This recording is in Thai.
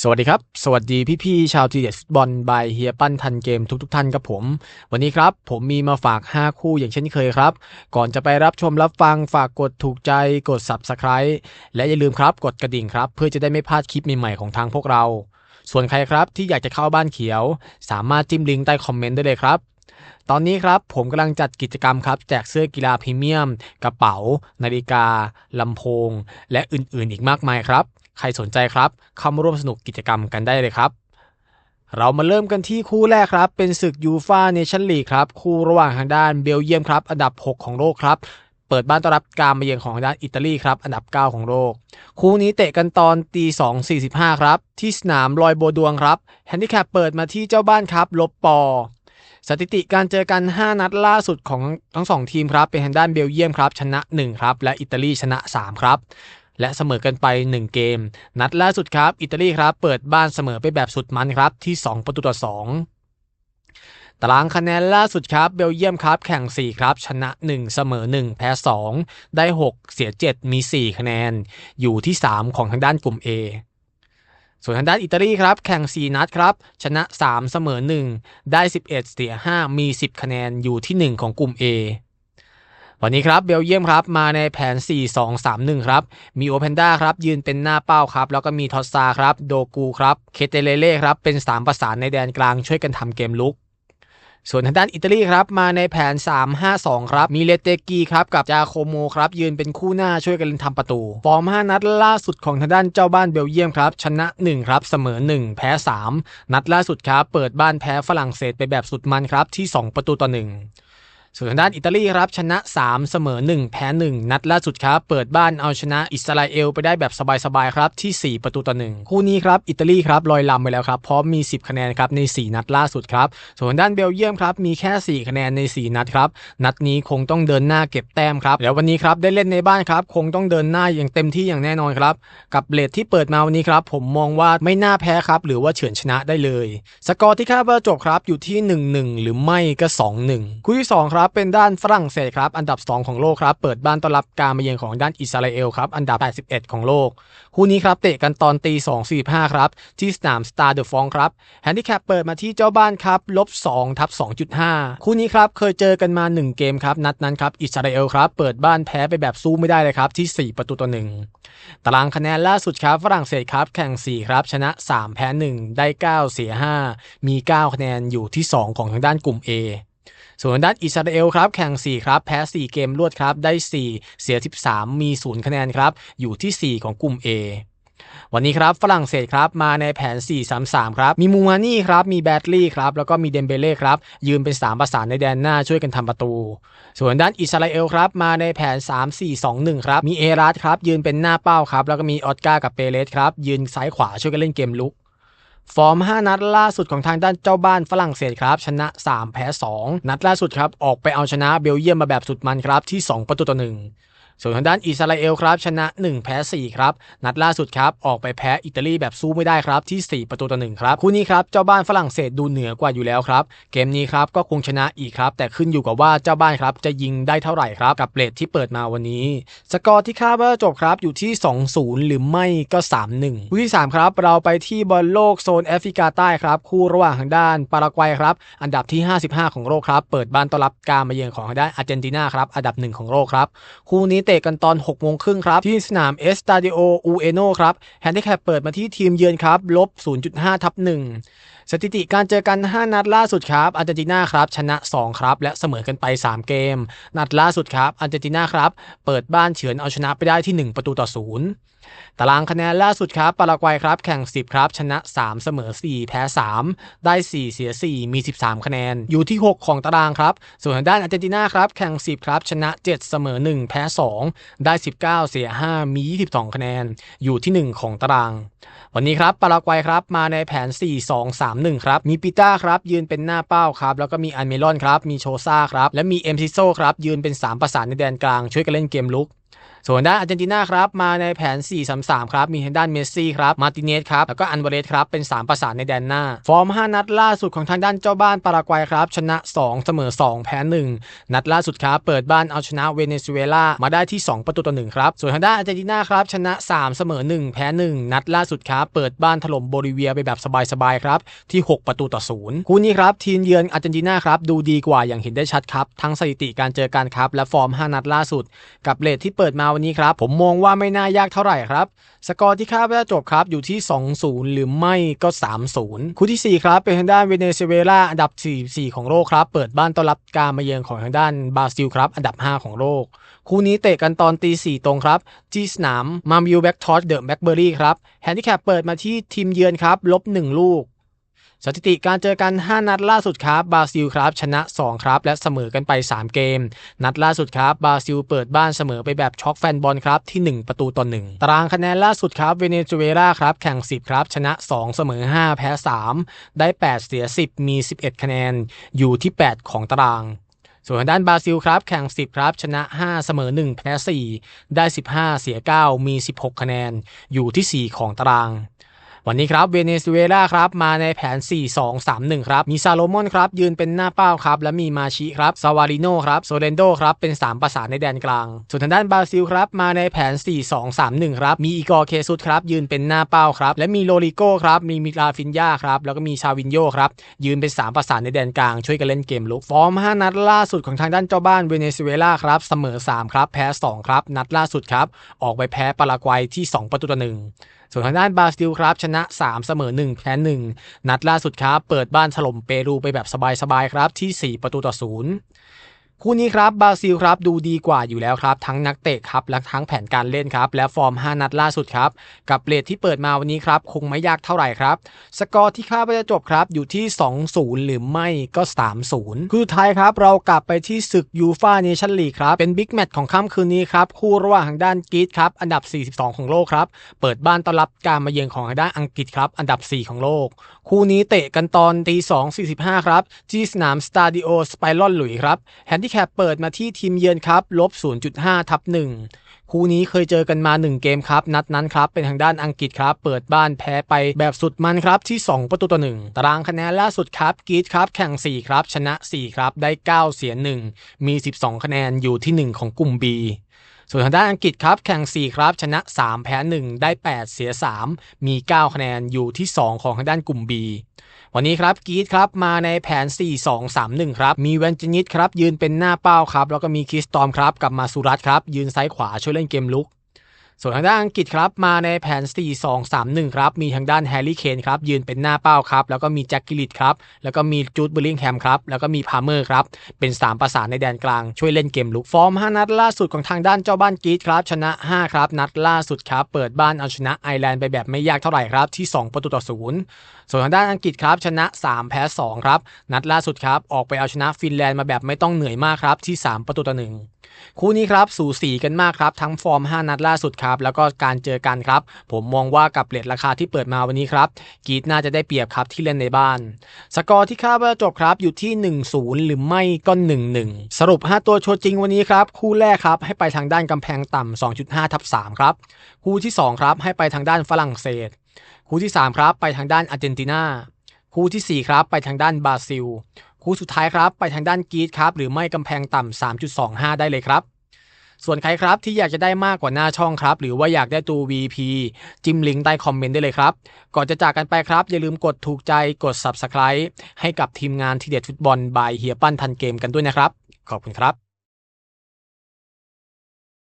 สวัสดีครับ สวัสดีพี่ๆชาวทีเด็ดฟุตบอลบายเฮียปั้นทันเกมทุกๆทท่านครับผม วันนี้ครับ ผมมีมาฝาก 5 คู่อย่างเช่นเคยครับ ก่อนจะไปรับชมรับฟังฝากกดถูกใจกด Subscribe และอย่าลืมครับกดกระดิ่งครับ เพื่อจะได้ไม่พลาดคลิปใหม่ๆของทางพวกเรา ส่วนใครครับที่อยากจะเข้าบ้านเขียว สามารถจิ้มลิงก์ใต้คอมเมนต์ได้เลยครับตอนนี้ครับผมกำลังจัดกิจกรรมครับ แจกเสื้อกีฬาพรีเมียม กระเป๋า นาฬิกาลำโพง และอื่นๆอีกมากมายครับ ใครสนใจครับ เข้ามาร่วมสนุกกิจกรรมกันได้เลยครับ เรามาเริ่มกันที่คู่แรกครับ เป็นศึกยูฟาเนชั่นลีกครับ คู่ระหว่างทางด้านเบลเยียมครับ อันดับ 6 ของโลกครับเปิดบ้านต้อนรับการมาเยือนของทางด้านอิตาลีครับ อันดับ 9 ของโลก คู่นี้เตะกันตอนตี2.45 ครับ ที่สนามลอยโบดวงครับ แฮนดิแคปเปิดมาที่เจ้าบ้านครับ ลบปอ สถิติการเจอกัน 5 นัดล่าสุดของทั้ง 2 ทีมครับ เป็นทางด้านเบลเยียมครับ ชนะ 1 ครับ และอิตาลีชนะ 3 ครับ และเสมอกันไป 1 เกม นัดล่าสุดครับ อิตาลีครับเปิดบ้านเสมอไปแบบสุดมันครับที่ 2 ประตูต่อ 2ตารางคะแนนล่าสุดครับเบลเยียมครับ แข่ง 4 ครับ ชนะ 1 เสมอ 1 แพ้ 2 ได้ 6 เสีย 7 มี 4 คะแนน อยู่ที่ 3 ของทางด้านกลุ่ม A ส่วนทางด้านอิตาลีครับ แข่ง 4 นัดครับ ชนะ 3 เสมอ 1 ได้ 11 เสีย 5 มี 10 คะแนนอยู่ที่ 1 ของกลุ่ม A วันนี้ครับเบลเยียมครับมาในแผน 4-2-3-1 ครับ มีโอเพนด้าครับยืนเป็นหน้าเป้าครับ แล้วก็มีทอสซาครับโดกูครับเคเตเลเล่ครับเป็น 3 ประสานในแดนกลางช่วยกันทำเกมลุกส่วนทางด้านอิตาลีครับมาในแผน 3-5-2 ครับ มีเลเตกีครับกับจาโคโมครับยืนเป็นคู่หน้าช่วยกันทำประตู ฟอร์ม 5 นัดล่าสุดของทางด้านเจ้าบ้านเบลเยียมครับ ชนะ 1 ครับ เสมอ 1 แพ้ 3 นัดล่าสุดครับ เปิดบ้านแพ้ฝรั่งเศสไปแบบสุดมันครับที่ 2 ประตูต่อ 1 ส่วนทางด้านอิตาลีครับชนะ 3 เสมอ 1 แพ้ 1 นัดล่าสุดครับ เปิดบ้านเอาชนะอิสราเอลไปได้แบบสบายๆครับที่ 4 ประตูต่อ 1 คู่นี้ครับอิตาลีครับลอยลำไปแล้วครับพร้อมมี 10 คะแนนครับใน 4 นัดล่าสุดครับ ส่วนทางด้านเบลเยียมครับมีแค่ 4 คะแนนใน 4 นัดครับนัดนี้คงต้องเดินหน้าเก็บแต้มครับแล้ววันนี้ครับได้เล่นในบ้านครับคงต้องเดินหน้าอย่างเต็มที่อย่างแน่นอนครับกับเลทที่เปิดมาวันนี้ครับผมมองว่าไม่น่าแพ้ครับหรือว่าเฉือนชนะได้เลย สกอร์ที่คาดว่าจบครับอยู่ที่ 1-1 หรือไม่ก็ 2-1 คู่ที่2ครับเป็นด้านฝรั่งเศสครับอันดับ 2 ของโลกครับเปิดบ้านต้อนรับการมาเยือนของด้านอิสราเอลครับอันดับ 81 ของโลก คู่นี้ครับเตะกันตอนตี2.45ครับที่สนามสตาร์เดอะฟองครับแฮนดิแคปเปิดมาที่เจ้าบ้านครับลบ2ทับ2.5 คู่นี้ครับเคยเจอกันมา 1 เกมครับนัดนั้นครับอิสราเอลครับเปิดบ้านแพ้ไปแบบสู้ไม่ได้เลยครับที่ 4 ประตูต่อ1ตารางคะแนนล่าสุดครับฝรั่งเศสครับแข่ง 4 ครับชนะ 3 แพ้ 1 ได้ 9 เสีย 5 มี 9 คะแนนอยู่ที่ 2 ของทางด้านกลุ่ม A ส่วนด้านอิสราเอลครับแข่ง 4 ครับ แพ้ 4 เกมรวดครับ ได้ 4 เสีย 13 มี 0 คะแนนครับ อยู่ที่ 4 ของกลุ่ม A วันนี้ครับฝรั่งเศสครับมาในแผน 4-3-3 ครับ มีมูมานี่ครับ มีแบตลี่ครับ แล้วก็มีเดมเบเล่ครับ ยืนเป็น 3 ประสานในแดนหน้าช่วยกันทำประตู ส่วนด้านอิสราเอลครับ มาในแผน 3-4-2-1 ครับ มีเอรัสครับ ยืนเป็นหน้าเป้าครับ แล้วก็มีออสการ์กับเปเรสครับ ยืนซ้ายขวาช่วยกันเล่นเกมลุก ฟอร์ม 5 นัดล่าสุดของทางด้านเจ้าบ้านฝรั่งเศสครับ ชนะ 3 แพ้ 2 นัดล่าสุดครับ ออกไปเอาชนะเบลเยียมมาแบบสุดมันครับที่ 2 ประตูต่อ1 ส่วนทางด้านอิสราเอลครับชนะ 1 แพ้ 4 ครับ นัดล่าสุดครับออกไปแพ้อิตาลีแบบสู้ไม่ได้ครับที่ 4 ประตูต่อ1ครับคู่นี้ครับเจ้าบ้านฝรั่งเศสดูเหนือกว่าอยู่แล้วครับ เกมนี้ครับก็คงชนะอีกครับ แต่ขึ้นอยู่กับว่าเจ้าบ้านครับจะยิงได้เท่าไหร่ครับกับเรทที่เปิดมาวันนี้ สกอร์ที่คาดว่าจบครับอยู่ที่ 2-0 หรือไม่ก็ 3-1คู่ที่ 3 ครับ เราไปที่บอลโลกโซนแอฟริกาใต้ครับ คู่ระหว่างทางด้านปารากวัยครับอันดับที่ 55 ของโลกครับเปิดบ้านต้อนรับการมาเยือนของทางด้านอาร์เจนตินาครับอันดับ 1 ของโลกครับคู่นี้เตะกันตอน6โมงครึ่งครับ ที่สนามเอสตาดิโออูเอโนครับแฮนดิแคปเปิดมาที่ทีมเยือนครับลบ0.5ทับ1 สถิติการเจอกัน 5 นัดล่าสุดครับอาร์เจนตินาครับชนะ 2 ครับ และเสมอกันไป 3 เกม นัดล่าสุดครับอาร์เจนตินาครับ เปิดบ้านเฉือนเอาชนะไปได้ที่ 1 ประตูต่อ0ตารางคะแนนล่าสุดครับปารากวัยครับ แข่ง 10 ครับ ชนะ 3 เสมอ 4 แพ้ 3 ได้ 4 เสีย 4 มี 13 คะแนน อยู่ที่ 6 ของตารางครับ ส่วนทางด้านอาร์เจนตินาครับ แข่ง 10 ครับ ชนะ 7 เสมอ 1 แพ้ 2 ได้ 19 เสีย 5 มี 22 คะแนน อยู่ที่ 1 ของตาราง วันนี้ครับปารากวัยครับมาในแผน3-1 ครับ มีปิต้าครับ ยืนเป็นหน้าเป้าครับ แล้วก็มีอันเมลอนครับ มีโชซ่าครับ และมีเอ็มซิโซครับ ยืนเป็น 3 ประสานในแดนกลาง ช่วยกันเล่นเกมลุก ส่วนด้านอาร์เจนตินาครับมาในแผน 4-3-3 ครับ มีทางด้านเมสซี่ครับมาร์ติเนสครับแล้วก็อันวาเรสครับเป็น 3 ประสานในแดนหน้า ฟอร์ม 5 นัดล่าสุดของทางด้านเจ้าบ้านปารากวัยครับ ชนะ 2 เสมอ 2 แพ้ 1 นัดล่าสุดครับ เปิดบ้านเอาชนะเวเนซุเอลามาได้ที่ 2 ประตูต่อ1ครับส่วนทางด้านอาร์เจนตินาครับชนะ 3 เสมอ 1 แพ้ 1 นัดล่าสุดครับเปิดบ้านถล่มโบลิเวียไปแบบสบายๆครับที่ 6 ประตูต่อ0คู่นี้ครับทีมเยือนอาร์เจนตินาครับดูดีกว่าอย่างเห็นได้ชัดครับทั้งสถิติการเจอกันครับและฟอร์ม 5 นัดล่าสุด กับเลทที่เปิดมาวันนี้ครับ ผมมองว่าไม่น่ายากเท่าไหร่ครับ สกอร์ที่คาดว่าจะจบครับอยู่ที่ 2-0 หรือไม่ก็ 3-0 คู่ที่ 4 ครับ เป็นทางด้านเวเนซุเอลาอันดับ 44 ของโลกครับ เปิดบ้านต้อนรับการมาเยือนของทางด้านบราซิลครับ อันดับ 5 ของโลก คู่นี้เตะกันตอนตี4ตรงครับ ที่สนามมามิวแบ็กทอสเดอะแบ็กเบอรี่ครับแฮนดิแคปเปิดมาที่ทีมเยือนครับลบ1ลูก สถิติการเจอกัน 5 นัดล่าสุดครับบราซิลครับชนะ 2 ครับ และเสมอกันไป 3 เกม นัดล่าสุดครับบราซิลเปิดบ้านเสมอไปแบบช็อกแฟนบอลครับที่ 1 ประตูต่อ1ตารางคะแนนล่าสุดครับเวเนซุเอลาครับแข่ง 10 ครับ ชนะ 2 เสมอ 5 แพ้ 3 ได้ 8 เสีย 10 มี 11 คะแนน อยู่ที่ 8 ของตารางส่วนทางด้านบราซิลครับแข่ง 10 ครับ ชนะ 5 เสมอ 1 แพ้ 4 ได้ 15 เสีย 9 มี 16 คะแนน อยู่ที่ 4 ของตาราง วันนี้ครับเวเนซุเอลาครับมาในแผน 4-2-3-1 ครับ มีซาโลมอนครับยืนเป็นหน้าเป้าครับ และมีมาชิครับซาวาริโนครับโซเรนโดครับเป็น 3 ประสานในแดนกลาง ส่วนทางด้านบราซิลครับมาในแผน 4-2-3-1 ครับ มีอีกอร์เคซุสครับยืนเป็นหน้าเป้าครับ และมีโลริโก้ครับมีมิลาฟินยาครับแล้วก็มีชาวินโยครับยืนเป็น 3 ประสานในแดนกลางช่วยกันเล่นเกมลุกฟอร์ม 5 นัดล่าสุดของทางด้านเจ้าบ้านเวเนซุเอลาครับเสมอ 3 ครับแพ้ 2 ครับ นัดล่าสุดครับออกไปแพ้ปารากวัยที่ 2 ประตูต่อ1 ส่วนทางด้านบราซิลครับ ชนะ 3 เสมอ1แพ้1นัดล่าสุดครับ เปิดบ้านถล่มเปรูไปแบบสบายๆครับที่ 4 ประตูต่อ0 คู่นี้ครับบราซิลครับดูดีกว่าอยู่แล้วครับ ทั้งนักเตะครับและทั้งแผนการเล่นครับ และฟอร์ม 5 นัดล่าสุดครับ กับเลทที่เปิดมาวันนี้ครับ คงไม่ยากเท่าไหร่ครับ สกอร์ที่คาดว่าจะจบครับ อยู่ที่ 2-0 หรือไม่ก็ 3-0 คือไทยครับ เรากลับไปที่ศึกยูฟาเนชั่นลีกครับ เป็นบิ๊กแมตช์ของค่ำคืนนี้ครับ คู่ระหว่างทางด้านกรีซครับอันดับ 42 ของโลกครับเปิดบ้านต้อนรับการมาเยือนของทางด้านอังกฤษครับอันดับ 4 ของโลก คู่นี้เตะกันตอนตี2.45ครับที่สนามสตาดิโอสไปรอนหลุยครับแฮนดิแคปเปิดมาที่ทีมเยือนครับลบ 0.5 ทับ 1 คู่นี้เคยเจอกันมา 1 เกมครับ นัดนั้นครับ เป็นทางด้านอังกฤษครับ เปิดบ้านแพ้ไปแบบสุดมันครับที่ 2 ประตูต่อ 1 ตารางคะแนนล่าสุดครับกรีซครับ แข่ง 4 ครับ ชนะ 4 ครับ ได้ 9 เสีย 1 มี 12 คะแนนอยู่ที่ 1 ของกลุ่ม B ส่วนทางด้านอังกฤษครับ แข่ง 4 ครับ ชนะ 3 แพ้ 1 ได้ 8 เสีย 3 มี 9 คะแนนอยู่ที่ 2 ของทางด้านกลุ่ม B วันนี้ครับกีดครับมาในแผน 4-2-3-1 ครับ มีเวนจินิตครับยืนเป็นหน้าเป้าครับ แล้วก็มีคริสตอมครับกับมาสุรัตครับยืนซ้ายขวาช่วยเล่นเกมลุก ส่วนทางด้านอังกฤษครับมาในแผน 4-2-3-1 ครับ มีทางด้านแฮร์รี่เคนครับยืนเป็นหน้าเป้าครับ แล้วก็มีแจ็คกิลิตครับแล้วก็มีจูดเบร์ลิงแฮมครับแล้วก็มีพาร์เมอร์ครับ เป็น 3 ประสานในแดนกลาง ช่วยเล่นเกมลุกฟอร์ม 5 นัดล่าสุดของทางด้านเจ้าบ้านกรีดครับชนะ 5 ครับ นัดล่าสุดครับเปิดบ้านเอาชนะไอร์แลนด์ไปแบบไม่ยากเท่าไหร่ครับที่ 2 ประตูต่อ0ส่วนทางด้านอังกฤษครับชนะ 3 แพ้ 2 ครับ นัดล่าสุดครับออกไปเอาชนะฟินแลนด์มาแบบไม่ต้องเหนื่อยมากครับที่ 3 ประตูต่อ1คู่นี้ครับสูสีกันมากครับทั้งฟอร์ม 5 นัดล่าสุดครับแล้วก็การเจอกันครับ ผมมองว่ากับเลทราคาที่เปิดมาวันนี้ครับกีดน่าจะได้เปรียบครับที่เล่นในบ้าน สกอร์ที่คาดว่าจะจบครับอยู่ที่ 1-0 หรือไม่ก็ 1-1 สรุป 5 ตัวโชว์จริงวันนี้ครับคู่แรกครับให้ไปทางด้านกำแพงต่ำ2.5ทับ3ครับคู่ที่2ครับให้ไปทางด้านฝรั่งเศส คู่ที่3ครับไปทางด้านอาร์เจนตินาคู่ที่ 4 ครับไปทางด้านบราซิล คู่สุดท้ายครับไปทางด้านกรีซครับหรือไม่กำแพงต่ำ3.25 ได้เลยครับ ส่วนใครครับที่อยากจะได้มากกว่าหน้าช่องครับ หรือว่าอยากได้ตัว VP จิ้มลิงก์ใต้คอมเมนต์ได้เลยครับ ก่อนจะจากกันไปครับ อย่าลืมกดถูกใจกด Subscribe ให้กับทีมงานทีเด็ดฟุตบอลบายเฮียปั้นทันเกมกันด้วยนะครับ ขอบคุณครับ